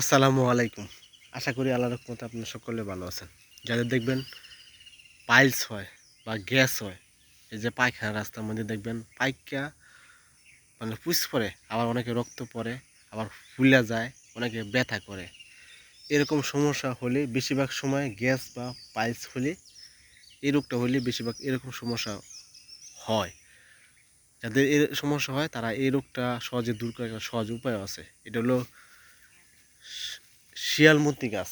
আসসালামু আলাইকুম। আশা করি আল্লাহ রহমতে আপনার সকলে ভালো আছেন। যাদের দেখবেন পাইলস হয় বা গ্যাস হয়, এই যে পায়খানা রাস্তার মধ্যে দেখবেন পাইকা মানে পুষ পড়ে, আবার অনেকে রক্ত পড়ে, আবার ফুলা যায়, অনেকে ব্যথা করে। এরকম সমস্যা হলে, বেশিরভাগ সময় গ্যাস বা পাইলস হলে, এই রোগটা হলে বেশিরভাগ এরকম সমস্যা হয়। যাদের এর সমস্যা হয়, তারা এই রোগটা সহজে দূর করার সহজ উপায় আছে। এটা হলো শিয়ালমতি গাছ।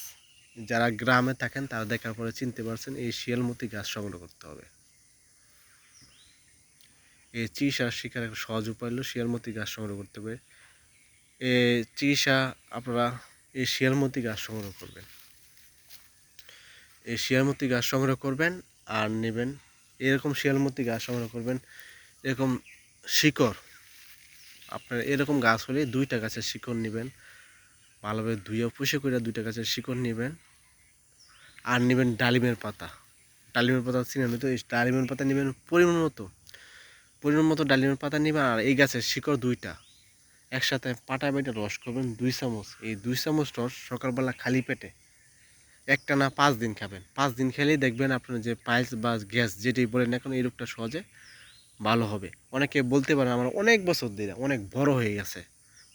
যারা গ্রামে থাকেন, তারা দেখার পরে চিনতে পারছেন, এই শিয়ালমতি গাছ সংগ্রহ করতে হবে। এই চিকিৎসা শিকার একটা সহজ উপায় হলো শিয়ালমতি গাছ সংগ্রহ করতে হবে। এ চিসা আপনারা এই শিয়ালমতি গাছ সংগ্রহ করবেন। এই শিয়ালমতি গাছ সংগ্রহ করবেন আর নেবেন। এরকম শিয়ালমতি গাছ সংগ্রহ করবেন, এরকম শিকড়। আপনার এরকম গাছ হলে দুইটা গাছের শিকড় নেবেন। ভালোভাবে ধুয়ে পুষে করে দুইটা গাছের শিকড় নেবেন। আর নেবেন ডালিমের পাতা। ডালিমের পাতা চিনেন তো ডালিমের পাতা নেবেন পরিমাণ মতো। পরিমাণ মতো ডালিমের পাতা নেবেন আর এই গাছের শিকড় দুইটা। একসাথে পাটা বেটে রস করবেন দুই চামচ। এই দুই চামচ রস সকালবেলা খালি পেটে একটা না পাঁচ দিন খাবেন। পাঁচ দিন খেলেই দেখবেন আপনার যে পাইলস বা গ্যাস যেটি বলেন এখন এই রোগটা সহজে ভালো হবে। অনেকে বলতে পারেন, আমার অনেক বছর ধরে, অনেক বড় হয়ে গেছে।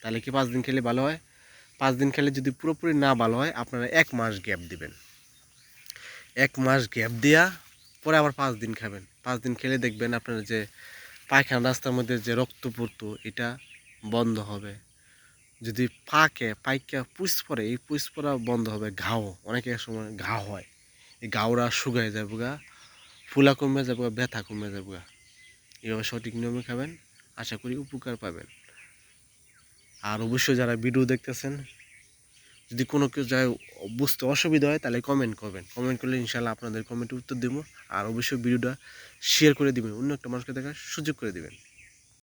তাহলে কি পাঁচ দিন খেলে ভালো হয়? পাঁচ দিন খেলে যদি পুরোপুরি না ভালো হয়, আপনারা এক মাস গ্যাপ দিবেন। এক মাস গ্যাপ দিয়া পরে আবার পাঁচ দিন খাবেন। পাঁচ দিন খেলে দেখবেন আপনার যে পায়খানা রাস্তার মধ্যে যে রক্ত পড়তো এটা বন্ধ হবে। যদি পাকে পাইকা পুষ পরে এই পুষ পরা বন্ধ হবে, ঘাও। অনেকের সময় ঘা হয়। এই ঘাওরা শুকায় যাবে গা, ফুলা কমে যাবে গা, ব্যথা কমে যাবে গা। এইভাবে সঠিক নিয়মে খাবেন। আশা করি উপকার পাবেন। আর অবশ্যই যারা ভিডিও দেখতেছেন, যদি কোনো কেউ যায় বুঝতে অসুবিধা হয়, তাহলে কমেন্ট করবেন। কমেন্ট করলে ইনশাল্লাহ আপনাদের কমেন্টে উত্তর দেবো, আর অবশ্যই ভিডিওটা শেয়ার করে দেবেন, অন্য একটা মানুষকে দেখার সুযোগ করে দিবেন।